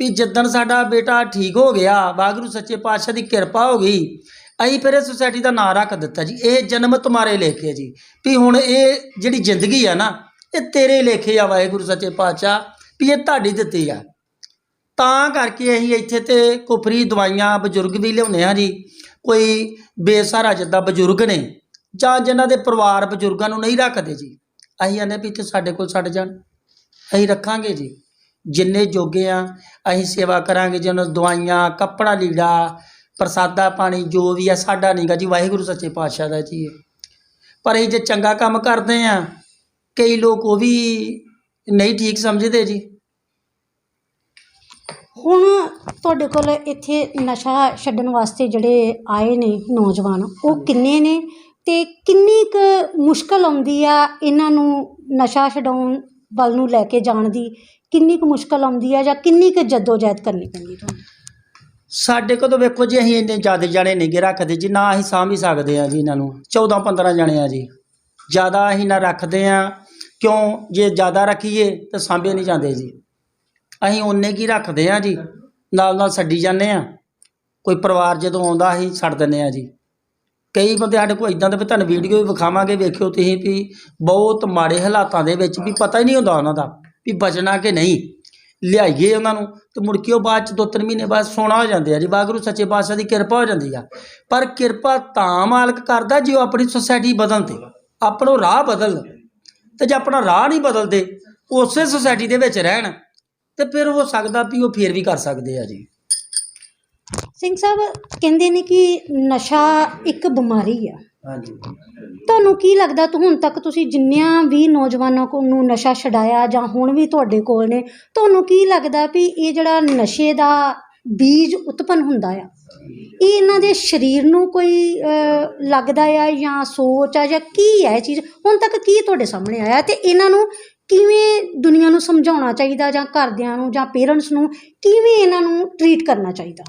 ਵੀ ਜਿੱਦਣ ਸਾਡਾ ਬੇਟਾ ਠੀਕ ਹੋ ਗਿਆ, ਵਾਹਿਗੁਰੂ ਸੱਚੇ ਪਾਤਸ਼ਾਹ ਦੀ ਕਿਰਪਾ ਹੋ ਗਈ ਅਸੀਂ ਫਿਰ ਇਹ ਸੁਸਾਇਟੀ ਦਾ ਨਾਂ ਰੱਖ ਦਿੱਤਾ ਜੀ, ਇਹ ਜਨਮ ਤੁਮਾਰੇ ਲੇਖੇ ਜੀ। ਵੀ ਹੁਣ ਇਹ ਜਿਹੜੀ ਜ਼ਿੰਦਗੀ ਆ ਨਾ, ਇਹ ਤੇਰੇ ਲੇਖੇ ਆ ਵਾਹਿਗੁਰੂ ਸੱਚੇ ਪਾਤਸ਼ਾਹ, ਵੀ ਇਹ ਤੁਹਾਡੀ ਦਿੱਤੀ ਆ। ਤਾਂ ਕਰਕੇ ਅਸੀਂ ਇੱਥੇ ਤੇ ਕੁਫਰੀ ਦਵਾਈਆਂ ਬਜ਼ੁਰਗ ਵੀ ਲਿਆਉਂਦੇ ਆ ਜੀ। ਕੋਈ ਬੇਸਹਾਰਾ ਜਿੱਦਾਂ ਬਜ਼ੁਰਗ ਨੇ, ਜਾਂ ਜਿਨ੍ਹਾਂ ਦੇ ਪਰਿਵਾਰ ਬਜ਼ੁਰਗਾਂ ਨੂੰ ਨਹੀਂ ਰੱਖਦੇ ਜੀ। ਅਸੀਂ ਆਨੇ ਵੀ ਇੱਥੇ ਸਾਡੇ ਕੋਲ ਛੱਡ ਜਾਣ। ਅਸੀਂ ਰੱਖਾਂਗੇ ਜੀ। ਜਿੰਨੇ ਜੋਗੇ ਆ, ਅਸੀਂ ਸੇਵਾ ਕਰਾਂਗੇ ਜਿਹਨਾਂ ਨੂੰ ਦਵਾਈਆਂ, ਕੱਪੜਾ ਲੀੜਾ ਪ੍ਰਸਾਦਾ ਪਾਣੀ ਜੋ ਵੀ ਆ, ਸਾਡਾ ਨਹੀਂਗਾ ਜੀ, ਵਾਹਿਗੁਰੂ ਸੱਚੇ ਪਾਤਸ਼ਾਹ ਦਾ ਜੀ ਪਰ ਇਹ ਜੇ ਚੰਗਾ ਕੰਮ ਕਰਦੇ ਆ, ਕਈ ਲੋਕ ਉਹ ਵੀ ਨਹੀਂ ਠੀਕ ਸਮਝਦੇ ਜੀ। ਹੁਣ ਤੁਹਾਡੇ ਕੋਲ ਇੱਥੇ ਨਸ਼ਾ ਛੱਡਣ ਵਾਸਤੇ ਜਿਹੜੇ ਆਏ ਨੇ ਨੌਜਵਾਨ, ਉਹ ਕਿੰਨੇ ਨੇ ਤੇ ਕਿੰਨੀ ਕੁ ਮੁਸ਼ਕਲ ਆਉਂਦੀ ਆ ਇਹਨਾਂ ਨੂੰ ਨਸ਼ਾ ਛਡਾਉਣ ਵੱਲ ਨੂੰ ਲੈ ਕੇ ਜਾਣ ਦੀ? ਕਿੰਨੀ ਕੁ ਮੁਸ਼ਕਲ ਆਉਂਦੀ ਆ ਜਾਂ ਕਿੰਨੀ ਕੁ ਜਦੋਜਹਿਦ ਕਰਨੀ ਪੈਂਦੀ ਤੁਹਾਨੂੰ? ਸਾਡੇ ਕੋਲ ਤਾਂ ਵੇਖੋ ਜੀ, ਅਸੀਂ ਇੰਨੇ ਜ਼ਿਆਦਾ ਜਾਣੇ ਨਹੀਂ ਗੇ ਰੱਖਦੇ ਜੀ, ਨਾ ਅਸੀਂ ਸਾਂਭ ਹੀ ਸਕਦੇ ਆ ਜੀ ਇਹਨਾਂ ਨੂੰ 14 15 ਜਣੇ ਆ ਜੀ। ਜ਼ਿਆਦਾ ਅਸੀਂ ਨਾ ਰੱਖਦੇ ਆ ਕਿਉਂ? ਜੇ ਜ਼ਿਆਦਾ ਰੱਖੀਏ ਤਾਂ ਸਾਂਭੇ ਨਹੀਂ ਜਾਂਦੇ ਜੀ। ਅਸੀਂ ਓਨੇ ਕੀ ਰੱਖਦੇ ਆ ਜੀ, ਨਾਲ ਨਾਲ ਛੱਡੀ ਜਾਂਦੇ ਆ ਕੋਈ ਪਰਿਵਾਰ ਜਦੋਂ ਆਉਂਦਾ, ਅਸੀਂ ਛੱਡ ਦਿੰਦੇ ਆ ਜੀ। ਕਈ ਬੰਦੇ ਸਾਡੇ ਕੋਲ ਇਦਾਂ ਦੇ ਵੀ ਤੁਹਾਨੂੰ ਵੀਡੀਓ ਵੀ ਵਿਖਾਵਾਂਗੇ, ਵੇਖਿਓ ਤੁਸੀਂ ਵੀ ਬਹੁਤ ਮਾੜੇ ਹਾਲਾਤਾਂ ਦੇ ਵਿੱਚ ਵੀ ਪਤਾ ਹੀ ਨਹੀਂ ਹੁੰਦਾ ਉਹਨਾਂ ਦਾ ਵੀ ਬਚਣਾ ਕਿ ਨਹੀਂ। ਲਿਆਈਏ ਉਹਨਾਂ ਨੂੰ, ਤੇ ਮੁੜ ਕੇ ਉਹ ਬਾਅਦ ਚ ਦੋ ਤਿੰਨ ਮਹੀਨੇ ਬਾਅਦ ਸੋਣਾ ਹੋ ਜਾਂਦੇ ਆ ਜੀ, ਵਾਹਿਗੁਰੂ ਸੱਚੇ ਪਾਤਸ਼ਾਹ ਦੀ ਕਿਰਪਾ ਹੋ ਜਾਂਦੀ ਆ। ਪਰ ਕਿਰਪਾ ਤਾਂ ਮਾਲਕ ਕਰਦਾ ਜੇ ਉਹ ਆਪਣੀ ਸੁਸਾਇਟੀ ਬਦਲਦੇ, ਆਪਣੋ ਰਾਹ ਬਦਲ ਤੇ ਜੇ ਆਪਣਾ ਰਾਹ ਨਹੀਂ ਬਦਲਦੇ, ਉਸੇ ਸੁਸਾਇਟੀ ਦੇ ਵਿੱਚ ਰਹਿਣ, ਤੇ ਫਿਰ ਹੋ ਸਕਦਾ ਵੀ ਉਹ ਫੇਰ ਵੀ ਕਰ ਸਕਦੇ ਆ ਜੀ। ਸਿੰਘ ਸਾਹਿਬ, ਕਹਿੰਦੇ ਨੇ ਕਿ ਨਸ਼ਾ ਇੱਕ ਬਿਮਾਰੀ ਆ। ਹਾਂਜੀ। ਤੁਹਾਨੂੰ ਕੀ ਲੱਗਦਾ ਤੂੰ ਹੁਣ ਤੱਕ ਤੁਸੀਂ ਜਿੰਨਿਆਂ ਵੀ ਨੌਜਵਾਨਾਂ ਕੋ ਨੂੰ ਨਸ਼ਾ ਛਡਾਇਆ ਜਾਂ ਹੁਣ ਵੀ ਤੁਹਾਡੇ ਕੋਲ ਨੇ ਤੁਹਾਨੂੰ ਕੀ ਲੱਗਦਾ ਵੀ ਇਹ ਜਿਹੜਾ ਨਸ਼ੇ ਦਾ ਬੀਜ ਉਤਪਨ ਹੁੰਦਾ ਆ ਇਹ ਇਹਨਾਂ ਦੇ ਸਰੀਰ ਨੂੰ ਕੋਈ ਲੱਗਦਾ ਆ ਜਾਂ ਸੋਚ ਆ ਜਾਂ ਕੀ ਹੈ ਇਹ ਚੀਜ਼? ਹੁਣ ਤੱਕ ਕੀ ਤੁਹਾਡੇ ਸਾਹਮਣੇ ਆਇਆ ਤੇ ਇਹਨਾਂ ਨੂੰ ਕਿਵੇਂ ਦੁਨੀਆ ਨੂੰ ਸਮਝਾਉਣਾ ਚਾਹੀਦਾ ਜਾਂ ਘਰਦਿਆਂ ਨੂੰ ਜਾਂ ਪੇਰੈਂਟਸ ਨੂੰ ਕਿਵੇਂ ਇਹਨਾਂ ਨੂੰ ਟਰੀਟ ਕਰਨਾ ਚਾਹੀਦਾ?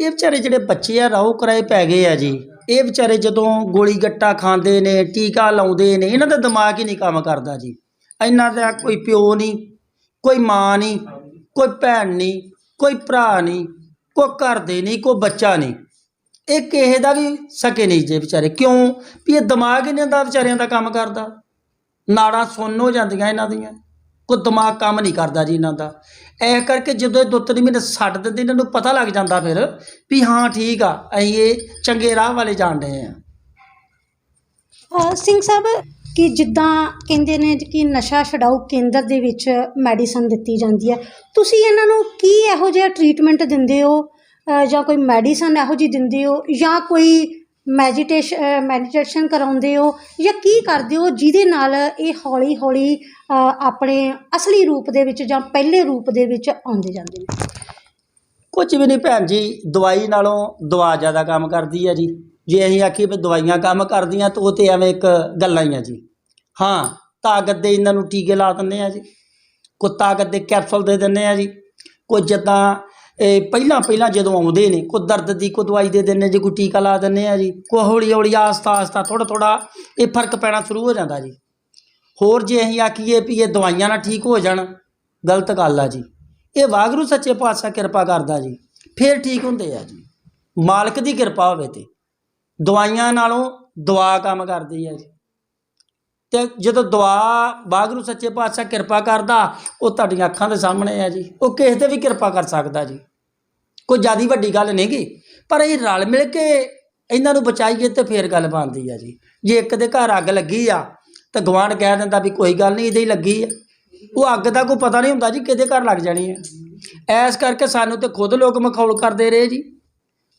ਇਹ ਵਿਚਾਰੇ ਜਿਹੜੇ ਬੱਚੇ ਆ ਰਾਹੂ ਕਰਾਏ ਪੈ ਗਏ ਆ ਜੀ। ਇਹ ਵਿਚਾਰੇ ਜਦੋਂ ਗੋਲੀ ਗੱਟਾ ਖਾਂਦੇ ਨੇ, ਟੀਕਾ ਲਾਉਂਦੇ ਨੇ, ਇਹਨਾਂ ਦਾ ਦਿਮਾਗ ਹੀ ਨਹੀਂ ਕੰਮ ਕਰਦਾ ਜੀ। ਇਹਨਾਂ ਦਾ ਕੋਈ ਪਿਓ ਨਹੀਂ, ਕੋਈ ਮਾਂ ਨਹੀਂ, ਕੋਈ ਭੈਣ ਨਹੀਂ, ਕੋਈ ਭਰਾ ਨਹੀਂ, ਕੋਈ ਘਰ ਦੇ ਨਹੀਂ, ਕੋਈ ਬੱਚਾ ਨਹੀਂ। ਇਹ ਕਿਸੇ ਦਾ ਵੀ ਸਕੇ ਨਹੀਂ ਜੇ ਵਿਚਾਰੇ। ਕਿਉਂ? ਵੀ ਇਹ ਦਿਮਾਗ ਇਹਨਾਂ ਦਾ ਵਿਚਾਰਿਆਂ ਦਾ ਕੰਮ ਕਰਦਾ। ਨਾੜਾਂ ਸੁੰਨ ਹੋ ਜਾਂਦੀਆਂ ਇਹਨਾਂ ਦੀਆਂ। ਕੋਈ ਦਿਮਾਗ ਕੰਮ ਨਹੀਂ ਕਰਦਾ ਜੀ ਇਹਨਾਂ ਦਾ। ਐ ਕਰਕੇ ਜਦੋਂ ਇਹ ਦੋ ਤਿੰਨ ਮਹੀਨੇ ਛੱਡ ਦਿੰਦੇ, ਇਹਨਾਂ ਨੂੰ ਪਤਾ ਲੱਗ ਜਾਂਦਾ ਫਿਰ ਵੀ ਹਾਂ ਠੀਕ ਆ, ਅਸੀਂ ਇਹ ਚੰਗੇ ਰਾਹ ਵਾਲੇ ਜਾਣ ਰਹੇ ਆ। ਅਹ ਸਿੰਘ ਸਾਹਿਬ, ਕਿ ਜਿੱਦਾਂ ਕਹਿੰਦੇ ਨੇ ਕਿ ਨਸ਼ਾ ਛਡਾਊ ਕੇਂਦਰ ਦੇ ਵਿੱਚ ਮੈਡੀਸਨ ਦਿੱਤੀ ਜਾਂਦੀ ਹੈ ਤੁਸੀਂ ਇਹਨਾਂ ਨੂੰ ਕੀ ਇਹੋ ਜਿਹਾ ਟ੍ਰੀਟਮੈਂਟ ਦਿੰਦੇ ਹੋ? ਅਹ ਜਾਂ ਕੋਈ ਮੈਡੀਸਨ ਇਹੋ ਜਿਹੀ ਦਿੰਦੇ ਹੋ ਜਾਂ ਕੋਈ ਮੈਡੀਟੇਸ਼ਨ ਮੈਡੀਟੇਸ਼ਨ ਕਰਾਉਂਦੇ ਹੋ ਜਾਂ ਕੀ ਕਰਦੇ ਹੋ ਜਿਹਦੇ ਨਾਲ ਇਹ ਹੌਲੀ ਹੌਲੀ ਆਪਣੇ ਅਸਲੀ ਰੂਪ ਦੇ ਵਿੱਚ ਜਾਂ ਪਹਿਲੇ ਰੂਪ ਦੇ ਵਿੱਚ ਆਉਂਦੇ ਜਾਂਦੇ ਨੇ? ਕੁਝ ਵੀ ਨਹੀਂ ਭੈਣ ਜੀ, ਦਵਾਈ ਨਾਲੋਂ ਦਵਾ ਜ਼ਿਆਦਾ ਕੰਮ ਕਰਦੀ ਹੈ ਜੀ। ਜੇ ਅਸੀਂ ਆਖੀਏ ਵੀ ਦਵਾਈਆਂ ਕੰਮ ਕਰਦੀਆਂ ਤਾਂ ਉਹ ਤੇ ਐਵੇਂ ਇੱਕ ਗੱਲਾਂ ਹੀ ਆ ਜੀ। ਹਾਂ, ਤਾਕਤ ਦੇ ਇਹਨਾਂ ਨੂੰ ਟੀਕੇ ਲਾ ਦਿੰਦੇ ਆ ਜੀ। ਕੋਈ ਤਾਕਤ ਦੇ ਕੈਪਸੂਲ ਦੇ ਦਿੰਦੇ ਆ ਜੀ। ਕੋਈ ਜਿੱਦਾਂ ਪਹਿਲਾਂ ਪਹਿਲਾਂ ਜਦੋਂ ਆਉਂਦੇ ਨੇ, ਕੋਈ ਦਰਦ ਦੀ, ਕੋਈ ਦਵਾਈ ਦੇ ਦਿੰਦੇ ਜੀ ਕੋਈ ਟੀਕਾ ਲਾ ਦਿੰਦੇ ਆ ਜੀ, ਕੋਈ ਹੌਲੀ ਹੌਲੀ ਆਸਤਾ ਆਸਤਾ, ਥੋੜ੍ਹਾ ਥੋੜ੍ਹਾ ਇਹ ਫ਼ਰਕ ਪੈਣਾ ਸ਼ੁਰੂ ਹੋ ਜਾਂਦਾ ਜੀ। ਹੋਰ ਜੇ ਅਸੀਂ ਆਖੀਏ ਵੀ ਇਹ ਦਵਾਈਆਂ ਨਾਲ ਠੀਕ ਹੋ ਜਾਣ, ਗਲਤ ਗੱਲ ਆ ਜੀ। ਇਹ ਵਾਹਿਗੁਰੂ ਸੱਚੇ ਪਾਤਸ਼ਾਹ ਕਿਰਪਾ ਕਰਦਾ ਜੀ, ਫੇਰ ਠੀਕ ਹੁੰਦੇ ਆ ਜੀ। ਮਾਲਕ ਦੀ ਕਿਰਪਾ ਹੋਵੇ ਤੇ, ਦਵਾਈਆਂ ਨਾਲੋਂ ਦੁਆ ਕੰਮ ਕਰਦੀ ਹੈ ਜੀ। ਤੇ ਜਦੋਂ ਦੁਆ ਵਾਹਿਗੁਰੂ ਸੱਚੇ ਪਾਤਸ਼ਾਹ ਕਿਰਪਾ ਕਰਦਾ, ਉਹ ਤੁਹਾਡੀਆਂ ਅੱਖਾਂ ਦੇ ਸਾਹਮਣੇ ਆ ਜੀ, ਉਹ ਕਿਸੇ ਤੇ ਵੀ ਕਿਰਪਾ ਕਰ ਸਕਦਾ ਜੀ। ਕੋਈ ਜਿਆਦੀ ਵੱਡੀ ਗੱਲ ਨਹੀਂ ਗੀ। ਪਰ ਇਹ ਰਲ ਮਿਲ ਕੇ ਇਹਨਾਂ ਨੂੰ ਬਚਾਈਏ ਤੇ ਫੇਰ ਗੱਲ ਬਣਦੀ ਆ ਜੀ। ਜੇ ਇੱਕ ਦੇ ਘਰ ਅੱਗ ਲੱਗੀ ਆ, ਤਾਂ ਗਵਾਂਢ ਕਹਿ ਦਿੰਦਾ ਵੀ ਕੋਈ ਗੱਲ ਨਹੀਂ, ਇਹਦੇ ਹੀ ਲੱਗੀ ਆ। ਉਹ ਅੱਗ ਦਾ ਕੋਈ ਪਤਾ ਨਹੀਂ ਹੁੰਦਾ ਜੀ ਕਿਹਦੇ ਘਰ ਲੱਗ ਜਾਣੀ ਹੈ ਐਸ ਕਰਕੇ ਸਾਨੂੰ ਤੇ ਖੁਦ ਲੋਕ ਮਖੌਲ ਕਰਦੇ ਰਹੇ ਜੀ।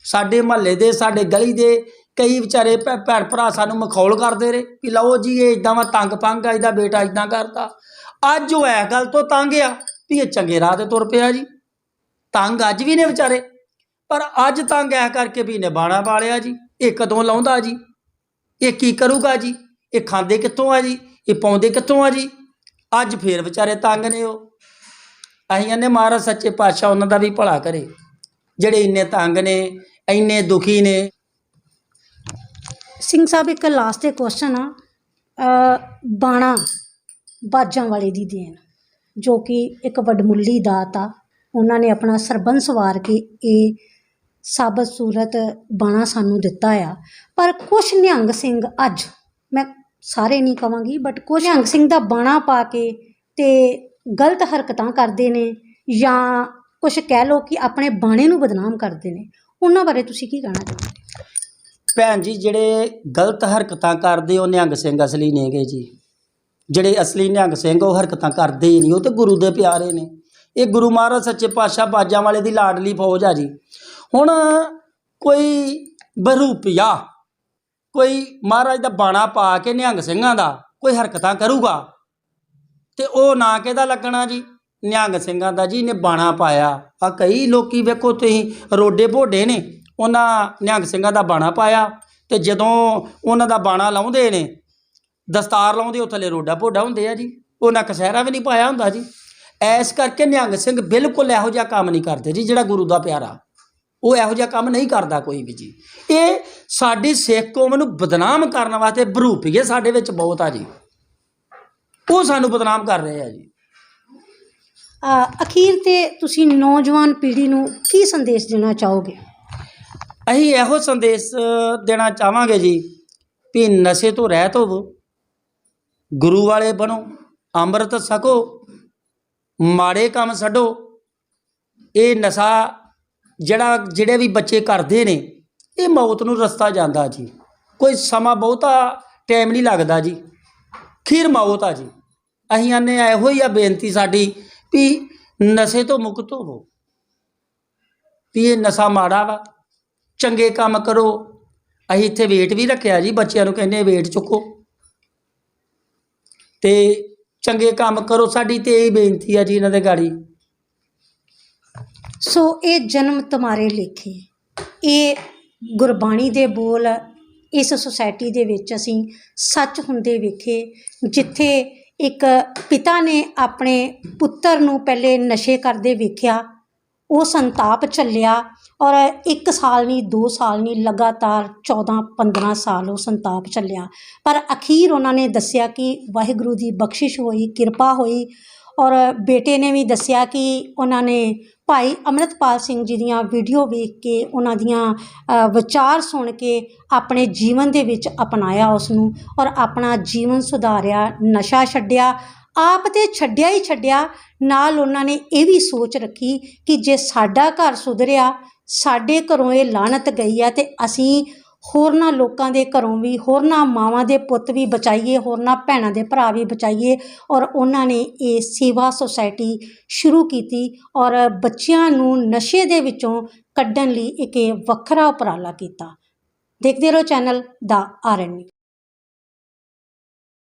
ਸਾਡੇ ਮਹੱਲੇ ਦੇ, ਸਾਡੇ ਗਲੀ ਦੇ ਕਈ ਵਿਚਾਰੇ ਭੈ- ਭੈਣ ਭਰਾ ਸਾਨੂੰ ਮਖੌਲ ਕਰਦੇ ਰਹੇ ਵੀ ਲਓ ਜੀ, ਇਹ ਇਦਾਂ ਵਾ, ਤੰਗ ਪੰਗ ਆ, ਇਹਦਾ ਬੇਟਾ ਇਦਾਂ ਕਰਦਾ। ਅੱਜ ਉਹ ਐ ਗੱਲ ਤੋਂ ਤੰਗ ਆ ਵੀ ਇਹ ਚੰਗੇ ਰਾਹ ਤੇ ਤੁਰ ਪਿਆ ਜੀ। ਤੰਗ ਅੱਜ ਵੀ ਨੇ ਵਿਚਾਰੇ। ਪਰ ਅੱਜ ਤੰਗ ਇਹ ਕਰਕੇ ਵੀ ਨੇ ਬਾਣਾ ਪਾਲਿਆ ਜੀ। ਇਹ ਕਦੋਂ ਲਾਉਂਦਾ ਜੀ? ਇਹ ਕੀ ਕਰੂਗਾ ਜੀ? ਇਹ ਖਾਂਦੇ ਕਿੱਥੋਂ ਆ ਜੀ? ਇਹ ਪਾਉਂਦੇ ਕਿੱਥੋਂ ਆ ਜੀ? ਅੱਜ ਫੇਰ ਵਿਚਾਰੇ ਤੰਗ ਨੇ ਉਹ। ਅਸੀਂ ਨੇ ਮਹਾਰਾਜ ਸੱਚੇ ਪਾਤਸ਼ਾਹ ਉਹਨਾਂ ਦਾ ਵੀ ਭਲਾ ਕਰੇ। ਜਿਹੜੇ ਇੰਨੇ ਤੰਗ ਨੇ, ਇੰਨੇ ਦੁਖੀ ਨੇ। ਸਿੰਘ ਸਾਹਿਬ, ਇੱਕ ਲਾਸਟ ਤੇ ਕੁਐਸਚਨ ਆ। ਬਾਣਾ ਬਾਜਾਂ ਵਾਲੇ ਦੀ ਦੇਣ, ਜੋ ਕਿ ਇੱਕ ਵਡਮੁੱਲੀ ਦਾਤ ਆ। ਉਹਨਾਂ ਨੇ ਆਪਣਾ ਸਰਬੰਸ ਵਾਰ ਕੇ ਇਹ ਸਾਬਤ ਸੂਰਤ ਬਾਣਾ ਸਾਨੂੰ ਦਿੱਤਾ ਆ। ਪਰ ਕੁਝ ਨਿਹੰਗ ਸਿੰਘ ਅੱਜ ਮੈਂ ਸਾਰੇ ਨਹੀਂ ਕਵਾਂਗੀ ਬਟ ਕੁਝ ਨਿਹੰਗ ਸਿੰਘ ਦਾ ਬਾਣਾ ਪਾ ਕੇ ਤੇ ਗਲਤ ਹਰਕਤਾਂ ਕਰਦੇ ਨੇ ਜਾਂ ਕੁਝ ਕਹਿ ਲਓ ਕਿ ਆਪਣੇ ਬਾਣੇ ਨੂੰ ਬਦਨਾਮ ਕਰਦੇ ਨੇ ਉਹਨਾਂ ਬਾਰੇ ਤੁਸੀਂ ਕੀ ਕਹਿਣਾ ਚਾਹੁੰਦੇ ਭੈਣ ਜੀ ਜਿਹੜੇ ਗਲਤ ਹਰਕਤਾਂ ਕਰਦੇ ਉਹ ਨਿਹੰਗ ਸਿੰਘ ਅਸਲੀ ਨੇਗੇ ਜੀ। ਜਿਹੜੇ ਅਸਲੀ ਨਿਹੰਗ ਸਿੰਘ ਉਹ ਹਰਕਤਾਂ ਕਰਦੇ ਹੀ ਨਹੀਂ ਉਹ ਤੇ ਗੁਰੂ ਦੇ ਪਿਆਰੇ ਨੇ। ਇਹ ਗੁਰੂ ਮਹਾਰਾਜ ਸੱਚੇ ਪਾਤਸ਼ਾਹ ਬਾਜਾਂ ਵਾਲੇ ਦੀ ਲਾਡਲੀ ਫੌਜ ਆ ਜੀ। ਹੁਣ ਕੋਈ ਬਰੂਪਿਆ, ਕੋਈ ਮਹਾਰਾਜ ਦਾ ਬਾਣਾ ਪਾ ਕੇ ਨਿਹੰਗ ਸਿੰਘਾਂ ਦਾ ਕੋਈ ਹਰਕਤਾਂ ਕਰੂਗਾ ਤੇ ਉਹ ਨਾ ਕਿਹਦਾ ਲੱਗਣਾ ਜੀ? ਨਿਹੰਗ ਸਿੰਘਾਂ ਦਾ ਜੀ ਨੇ ਬਾਣਾ ਪਾਇਆ। ਆ ਕਈ ਲੋਕੀ ਵੇਖੋ ਤੁਸੀਂ, ਰੋਡੇ ਭੋਡੇ ਨੇ, ਉਹਨਾਂ ਨਿਹੰਗ ਸਿੰਘਾਂ ਦਾ ਬਾਣਾ ਪਾਇਆ ਤੇ ਜਦੋਂ ਉਹਨਾਂ ਦਾ ਬਾਣਾ ਲਾਉਂਦੇ ਨੇ, ਦਸਤਾਰ ਲਾਉਂਦੇ, ਉਹ ਥੱਲੇ ਰੋਡਾ ਭੋਡਾ ਹੁੰਦੇ ਆ ਜੀ। ਉਹਨਾਂ ਕਸਹਿਰਾ ਵੀ ਨਹੀਂ ਪਾਇਆ ਹੁੰਦਾ ਜੀ। ਐਸ ਕਰਕੇ ਨਿਹੰਗ ਸਿੰਘ ਬਿਲਕੁਲ ਇਹੋ ਜਿਹਾ ਕੰਮ ਨਹੀਂ ਕਰਦੇ ਜੀ ਜਿਹੜਾ ਗੁਰੂ ਦਾ ਪਿਆਰਾ। ਉਹ ਇਹੋ ਜਿਹਾ ਕੰਮ ਨਹੀਂ ਕਰਦਾ ਕੋਈ ਵੀ ਜੀ। ਇਹ ਸਾਡੀ ਸਿੱਖ ਕੌਮ ਨੂੰ ਬਦਨਾਮ ਕਰਨ ਵਾਸਤੇ ਬਰੂਪੀਏ ਸਾਡੇ ਵਿੱਚ ਬਹੁਤ ਆ ਜੀ। ਉਹ ਸਾਨੂੰ ਬਦਨਾਮ ਕਰ ਰਹੇ ਆ ਜੀ। ਅਖੀਰ ਤੇ ਤੁਸੀਂ ਨੌਜਵਾਨ ਪੀੜ੍ਹੀ ਨੂੰ ਕੀ ਸੰਦੇਸ਼ ਦੇਣਾ ਚਾਹੋਗੇ? ਅਸੀਂ ਇਹੋ ਸੰਦੇਸ਼ ਦੇਣਾ ਚਾਹਾਂਗੇ ਜੀ ਵੀ ਨਸ਼ੇ ਤੋਂ ਰਹਿਤ ਹੋਵੋ ਗੁਰੂ ਵਾਲੇ ਬਣੋ ਅੰਮ੍ਰਿਤ ਛਕੋ ਮਾੜੇ ਕੰਮ ਛੱਡੋ। ਇਹ ਨਸ਼ਾ ਜਿਹੜਾ, ਜਿਹੜੇ ਵੀ ਬੱਚੇ ਕਰਦੇ ਨੇ, ਇਹ ਮੌਤ ਨੂੰ ਰਸਤਾ ਜਾਂਦਾ ਜੀ। ਕੋਈ ਸਮਾਂ ਬਹੁਤਾ ਟਾਈਮ ਨਹੀਂ ਲੱਗਦਾ ਜੀ। ਖੀਰ ਮੌਤ ਆ ਜੀ। ਅਸੀਂ ਆਨੇ ਇਹੋ ਹੀ ਆ ਬੇਨਤੀ ਸਾਡੀ ਵੀ ਨਸ਼ੇ ਤੋਂ ਮੁਕਤ ਹੋਵੋ। ਵੀ ਇਹ ਨਸ਼ਾ ਮਾੜਾ ਵਾ। ਚੰਗੇ ਕੰਮ ਕਰੋ। ਅਸੀਂ ਇੱਥੇ ਵੇਟ ਵੀ ਰੱਖਿਆ ਜੀ। ਬੱਚਿਆਂ ਨੂੰ ਕਹਿੰਦੇ ਵੇਟ ਚੁੱਕੋ। ਤੇ ਚੰਗੇ ਕੰਮ ਕਰੋ, ਸਾਡੀ ਤੇ ਇਹ ਬੇਨਤੀ ਹੈ ਜੀ ਇਹਨਾਂ ਦੇ ਗਾੜੀ। ਸੋ ਇਹ ਜਨਮ ਤੁਮਾਰੇ ਲੇਖੇ। ਇਹ ਗੁਰਬਾਣੀ ਦੇ ਬੋਲ, ਇਸ ਸੁਸਾਇਟੀ ਦੇ ਵਿੱਚ ਅਸੀਂ ਸੱਚ ਹੁੰਦੇ ਵੇਖੇ, ਜਿੱਥੇ ਇੱਕ ਪਿਤਾ ਨੇ ਆਪਣੇ ਪੁੱਤਰ ਨੂੰ ਪਹਿਲੇ ਨਸ਼ੇ ਕਰਦੇ ਵੇਖਿਆ ਉਹ ਸੰਤਾਪ ਝੱਲਿਆ ਔਰ ਇੱਕ ਸਾਲ ਨਹੀਂ, ਦੋ ਸਾਲ ਨਹੀਂ, ਲਗਾਤਾਰ 14 15 ਸਾਲ ਉਹ ਸੰਤਾਪ ਝੱਲਿਆ। ਪਰ ਅਖੀਰ ਉਹਨਾਂ ਨੇ ਦੱਸਿਆ ਕਿ ਵਾਹਿਗੁਰੂ ਦੀ ਬਖਸ਼ਿਸ਼ ਹੋਈ, ਕਿਰਪਾ ਹੋਈ ਔਰ ਬੇਟੇ ਨੇ ਵੀ ਦੱਸਿਆ ਕਿ ਉਹਨਾਂ ਨੇ ਭਾਈ ਅੰਮ੍ਰਿਤਪਾਲ ਸਿੰਘ ਜੀ ਦੀਆਂ ਵੀਡੀਓ ਵੇਖ ਕੇ ਉਹਨਾਂ ਦੀਆਂ ਵਿਚਾਰ ਸੁਣ ਕੇ ਆਪਣੇ ਜੀਵਨ ਦੇ ਵਿੱਚ ਅਪਣਾਇਆ ਉਸ ਨੂੰ ਔਰ ਆਪਣਾ ਜੀਵਨ ਸੁਧਾਰਿਆ, ਨਸ਼ਾ ਛੱਡਿਆ ਆਪ ਤੇ ਛੱਡਿਆ ਹੀ ਛੱਡਿਆ, ਨਾਲ ਉਹਨਾਂ ਨੇ ਇਹ ਵੀ ਸੋਚ ਰੱਖੀ ਕਿ ਜੇ ਸਾਡਾ ਘਰ ਸੁਧਰਿਆ, ਸਾਡੇ ਘਰੋਂ ਇਹ ਲਾਨਤ ਗਈ ਆ ਤੇ ਅਸੀਂ ਹੋਰਨਾਂ ਲੋਕਾਂ ਦੇ ਘਰੋਂ ਵੀ, ਹੋਰਨਾਂ ਮਾਵਾਂ ਦੇ ਪੁੱਤ ਵੀ ਬਚਾਈਏ, ਹੋਰਨਾਂ ਭੈਣਾਂ ਦੇ ਭਰਾ ਵੀ ਬਚਾਈਏ ਔਰ ਉਹਨਾਂ ਨੇ ਇਹ ਸੇਵਾ ਸੁਸਾਇਟੀ ਸ਼ੁਰੂ ਕੀਤੀ ਔਰ ਬੱਚਿਆਂ ਨੂੰ ਨਸ਼ੇ ਦੇ ਵਿੱਚੋਂ ਕੱਢਣ ਲਈ ਇੱਕ ਇਹ ਵੱਖਰਾ ਉਪਰਾਲਾ ਕੀਤਾ। ਦੇਖਦੇ ਰਹੋ ਚੈਨਲ ਦਾ ਆਰਐਨਯੂ